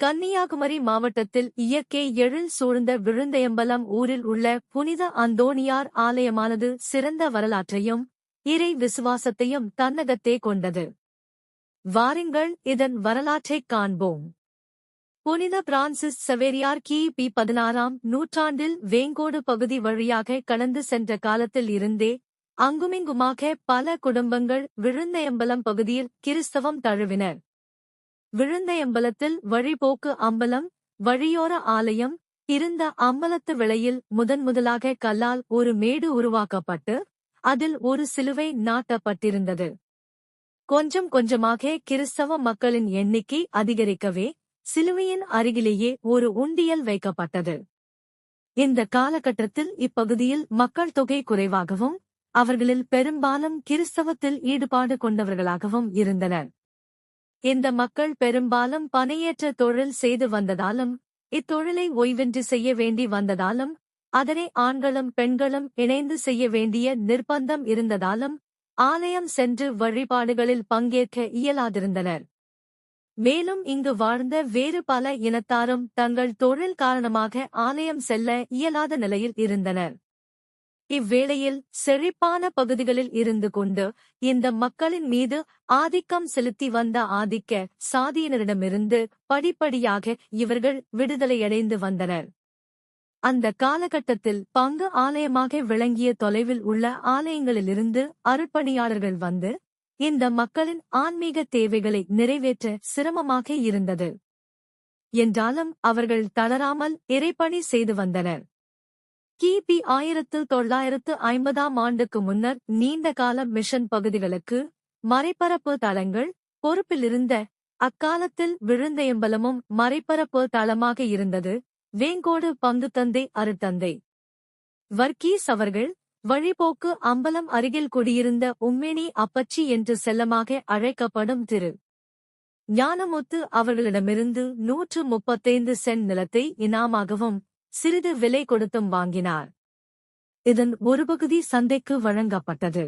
கன்னியாகுமரி மாவட்டத்தில் இயற்கை எழில் சூழ்ந்த விழுந்தையம்பலம் ஊரில் உள்ள புனித அந்தோணியார் ஆலயமானது சிறந்த வரலாற்றையும் இறை விசுவாசத்தையும் தன்னகத்தே கொண்டது. வாருங்கள் இதன் வரலாற்றைக் காண்போம். புனித பிரான்சிஸ் சவேரியார் கி. பி. பதினாறாம் நூற்றாண்டில் வேங்கோடு பகுதி வழியாக கடந்து சென்ற காலத்தில் இருந்தே அங்குமிங்குமாக பல குடும்பங்கள் விழுந்தையம்பலம் பகுதியில் கிறிஸ்தவம் தழுவினர். விழுந்தையம்பலத்தில் வழிபோக்கு அம்பலம் வழியோர ஆலயம் இருந்த அம்பலத்து விளையில் முதன் முதலாக கல்லால் ஒரு மேடு உருவாக்கப்பட்டு அதில் ஒரு சிலுவை நாட்டப்பட்டிருந்தது. கொஞ்சம் கொஞ்சமாக கிறிஸ்தவ மக்களின் எண்ணிக்கை அதிகரிக்கவே சிலுவையின் அருகிலேயே ஒரு உண்டியல் வைக்கப்பட்டது. இந்த காலகட்டத்தில் இப்பகுதியில் மக்கள் தொகை குறைவாகவும் அவர்களில் பெரும்பாலும் கிறிஸ்தவத்தில் ஈடுபாடு கொண்டவர்களாகவும் இருந்தனர். இந்த மக்கள் பெரும்பாலும் பணியேற்ற தொழில் செய்து வந்ததாலும் இத்தொழிலை ஓய்வின்றி செய்ய வேண்டி வந்ததாலும் அதனை ஆண்களும் பெண்களும் இணைந்து செய்ய வேண்டிய நிர்பந்தம் இருந்ததாலும் ஆலயம் சென்று வழிபாடுகளில் பங்கேற்க இயலாதிருந்தனர். மேலும் இங்கு வாழ்ந்த வேறு பல இனத்தாரும் தங்கள் தொழில் காரணமாக ஆலயம் செல்ல இயலாத நிலையில் இருந்தனர். இவ்வேளையில் செழிப்பான பகுதிகளில் இருந்து கொண்டு இந்த மக்களின் மீது ஆதிக்கம் செலுத்தி வந்த ஆதிக்க சாதியினரிடமிருந்து படிப்படியாக இவர்கள் விடுதலையடைந்து வந்தனர். அந்த காலகட்டத்தில் பங்கு ஆலயமாக விளங்கிய தொலைவில் உள்ள ஆலயங்களிலிருந்து அருட்பணியாளர்கள் வந்து இந்த மக்களின் ஆன்மீக தேவைகளை நிறைவேற்ற சிரமமாக இருந்தது. என்றாலும் அவர்கள் தளராமல் இறைப்பணி செய்து வந்தனர். கிபி ஆயிரத்து தொள்ளாயிரத்து ஐம்பதாம் ஆண்டுக்கு முன்னர் நீண்ட கால மிஷன் பகுதிகளுக்கு மறைப்பரப்பு தளங்கள் பொறுப்பிலிருந்த அக்காலத்தில் விழுந்தையம்பலமும் மறைப்பரப்பு தளமாக இருந்தது. வேங்கோடு பங்கு தந்தை அருத்தந்தை. வர்க்கீஸ் அவர்கள் வழிபோக்கு அம்பலம் அருகில் குடியிருந்த உம்மேனி அப்பச்சி என்று செல்லமாக அழைக்கப்படும் திரு. ஞானமுத்து அவர்களிடமிருந்து நூற்று முப்பத்தைந்து சென்ட் நிலத்தை இனாமாகவும் சிறிது விலை கொடுத்தும் வாங்கினார். இதன் ஒரு பகுதி சந்தைக்கு வழங்கப்பட்டது.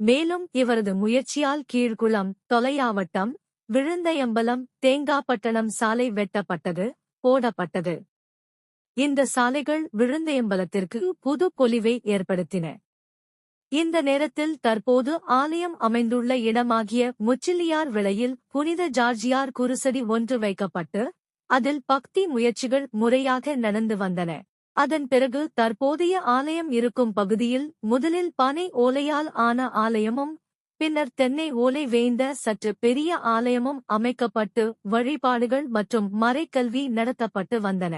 மேலும் இவரது முயற்சியால் கீழ்குளம் தொலையாவட்டம் விழுந்தயம்பலம் தேங்காப்பட்டணம் சாலை வெட்டப்பட்டது போடப்பட்டது. இந்த சாலைகள் விழுந்தயம்பலத்திற்கு புது பொலிவை ஏற்படுத்தின. இந்த நேரத்தில் தற்போது ஆலயம் அமைந்துள்ள இடமாகிய முச்சிலியார் விலையில் புனித ஜார்ஜியார் குருசடி ஒன்று வைக்கப்பட்டு அதில் பக்தி முயற்சிகள் முறையாக நடந்து வந்தன. அதன் பிறகு தற்போதைய ஆலயம் இருக்கும் பகுதியில் முதலில் பனை ஓலையால் ஆன ஆலயமும் பின்னர் தென்னை ஓலை வேய்ந்த சற்று பெரிய ஆலயமும் அமைக்கப்பட்டு வழிபாடுகள் மற்றும் மறைக்கல்வி நடத்தப்பட்டு வந்தன.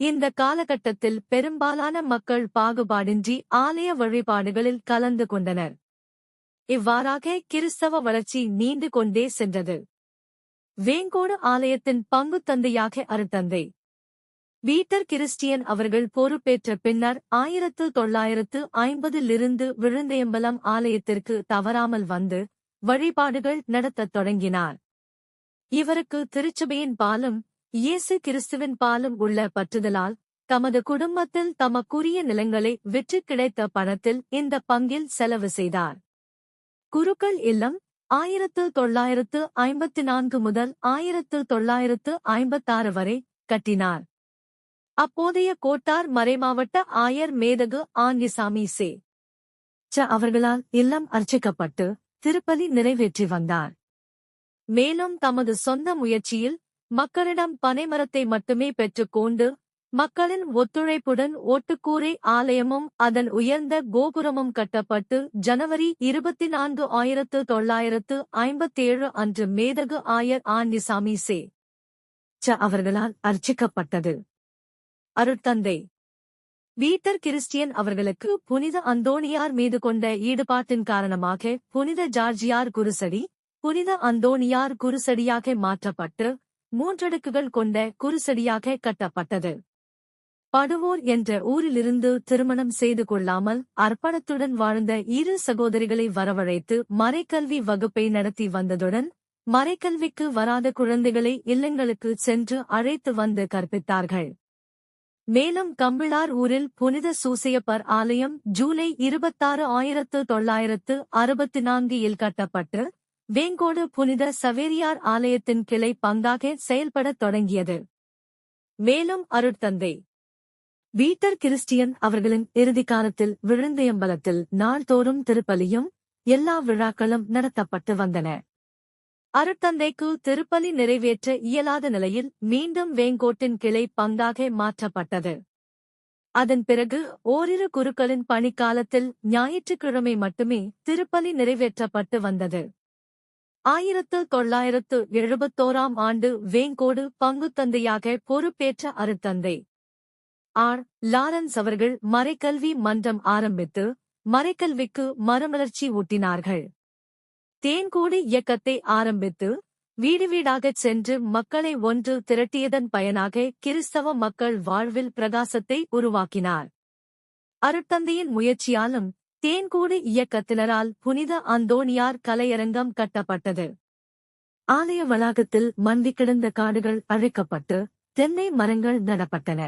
இந்த காலகட்டத்தில் பெரும்பாலான மக்கள் பாகுபாடின்றி ஆலய வழிபாடுகளில் கலந்து கொண்டனர். இவ்வாறாக கிறிஸ்தவ வளர்ச்சி நீண்டு கொண்டே சென்றது. வேங்கோடு ஆலயத்தின் பங்கு தந்தையாக அருத்தந்தை. பீட்டர் கிறிஸ்டியன் அவர்கள் பொறுப்பேற்ற பின்னர் ஆயிரத்து தொள்ளாயிரத்து ஐம்பதிலிருந்து விழுந்தையம்பலம் ஆலயத்திற்கு தவறாமல் வந்து வழிபாடுகள் நடத்தத் தொடங்கினார். இவருக்கு திருச்சபையின் பாலும் இயேசு கிறிஸ்துவின் பாலும் உள்ள பற்றுதலால் தமது குடும்பத்தில் தமக்குரிய நிலங்களை விற்று கிடைத்த பணத்தில் இந்த பங்கில் செலவு செய்தார். குருக்கள் இல்லம் ஆயிரத்து தொள்ளாயிரத்து ஐம்பத்தி நான்கு முதல் ஆயிரத்து தொள்ளாயிரத்து ஐம்பத்தாறு வரை கட்டினார். அப்போதைய கோட்டார் மறைமாவட்ட ஆயர் மேதகு ஆங்கிசாமி சே. ச அவர்களால் இல்லம் அர்ச்சிக்கப்பட்டு திருப்பதி நிறைவேற்றி வந்தார். மேலும் தமது சொந்த முயற்சியில் மக்களிடம் பனைமரத்தை மட்டுமே பெற்றுக்கொண்டு மக்களின் ஒத்துழைப்புடன் ஓட்டுக்கூரை ஆலயமும் அதன் உயர்ந்த கோபுரமும் கட்டப்பட்டு ஜனவரி இருபத்தி நான்கு ஆயிரத்து தொள்ளாயிரத்து ஐம்பத்தேழு அன்று மேதகு ஆயர் ஆன்னிசாமி சே. ச அவர்களால் அர்ச்சிக்கப்பட்டது. அருட்தந்தை. பீட்டர் கிறிஸ்டியன் அவர்களுக்கு புனித அந்தோணியார் மீது கொண்ட ஈடுபாட்டின் காரணமாக புனித ஜார்ஜியார் குருசடி புனித அந்தோணியார் குருசடியாக மாற்றப்பட்டு மூன்றடுக்குகள் கொண்ட குருசடியாக கட்டப்பட்டது. படுவோர் என்ற ஊரிலிருந்து திருமணம் செய்து கொள்ளாமல் அர்ப்பணத்துடன் வாழ்ந்த இரு சகோதரிகளை வரவழைத்து மறைக்கல்வி வகுப்பை நடத்தி வந்ததுடன் மறைக்கல்விக்கு வராத குழந்தைகளை இல்லங்களுக்கு சென்று அழைத்து வந்து கற்பித்தார்கள். மேலும் கம்பிளார் ஊரில் புனித சூசையப்பர் ஆலயம் ஜூலை இருபத்தாறு ஆயிரத்து தொள்ளாயிரத்து அறுபத்தி நான்கு இல் கட்டப்பட்டு வேங்கோடு புனித சவேரியார் ஆலயத்தின் கிளை பங்காக செயல்படத் தொடங்கியது. மேலும் அருட்தந்தை வீட்டர் கிறிஸ்டியன் அவர்களின் இறுதி காலத்தில் விழுந்தையம்பலத்தில் நாள்தோறும் திருப்பலியும் எல்லா விழாக்களும் நடத்தப்பட்டு வந்தன. அருட்தந்தைக்கு திருப்பலி நிறைவேற்ற இயலாத நிலையில் மீண்டும் வேங்கோட்டின் கிளை பங்காக மாற்றப்பட்டது. அதன் பிறகு ஓரிரு குருக்களின் பணிக்காலத்தில் ஞாயிற்றுக்கிழமை மட்டுமே திருப்பலி நிறைவேற்றப்பட்டு வந்தது. ஆயிரத்து தொள்ளாயிரத்து எழுபத்தோராம் ஆண்டு வேங்கோடு பங்குத்தந்தையாக பொறுப்பேற்ற அருத்தந்தை ஆர். லாரன்ஸ் அவர்கள் மறைக்கல்வி மன்றம் ஆரம்பித்து மறைக்கல்விக்கு மறுமலர்ச்சி ஊட்டினார்கள். தேன்கூடு இயக்கத்தை ஆரம்பித்து வீடு வீடாகச் சென்று மக்களை ஒன்று திரட்டியதன் பயனாக கிறிஸ்தவ மக்கள் வாழ்வில் பிரகாசத்தை உருவாக்கினார். அருட்தந்தையின் முயற்சியாலும் தேன்கூடு இயக்கத்தினரால் புனித அந்தோணியார் கலையரங்கம் கட்டப்பட்டது. ஆலய வளாகத்தில் மண்டி கிடந்த காடுகள் அழைக்கப்பட்டு தென்னை மரங்கள் நடப்பட்டன.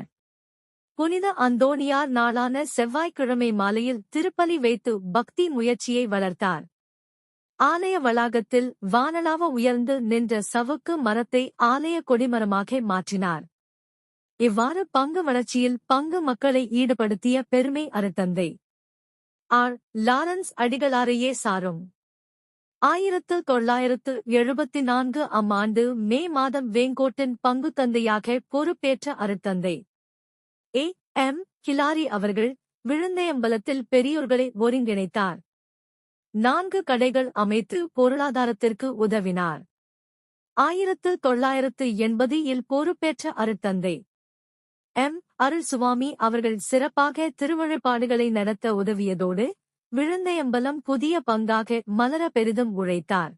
புனித அந்தோணியார் நாளான செவ்வாய்க்கிழமை மாலையில் திருப்பலி வைத்து பக்தி முயற்சியை வளர்த்தார். ஆலய வளாகத்தில் வானளாவ உயர்ந்து நின்ற சவுக்கு மரத்தை ஆலய கொடிமரமாக மாற்றினார். இவ்வாறு பங்கு வளர்ச்சியில் பங்கு மக்களை ஈடுபடுத்திய பெருமை அருத்தந்தை. ஆர். லாரன்ஸ் அடிகளாரையே சாரும். ஆயிரத்து தொள்ளாயிரத்து எழுபத்தி நான்கு அம்மாண்டு ஆண்டு மே மாதம் வேங்கோட்டின் பங்கு தந்தையாக பொறுப்பேற்ற அருத்தந்தை. ஏ. எம். கிலாரி அவர்கள் விழுந்தையம்பலத்தில் பெரியோர்களை ஒருங்கிணைத்தார். நான்கு கடைகள் அமைத்து பொருளாதாரத்திற்கு உதவினார். ஆயிரத்து தொள்ளாயிரத்து எண்பதில் பொறுப்பேற்ற அருத்தந்தை எம். அருள் சுவாமி அவர்கள் சிறப்பாக திருவழிபாடுகளை நடத்த உதவியதோடு விழுந்தையம்பலம் புதிய பங்காக மலர பெரிதும் உழைத்தார்.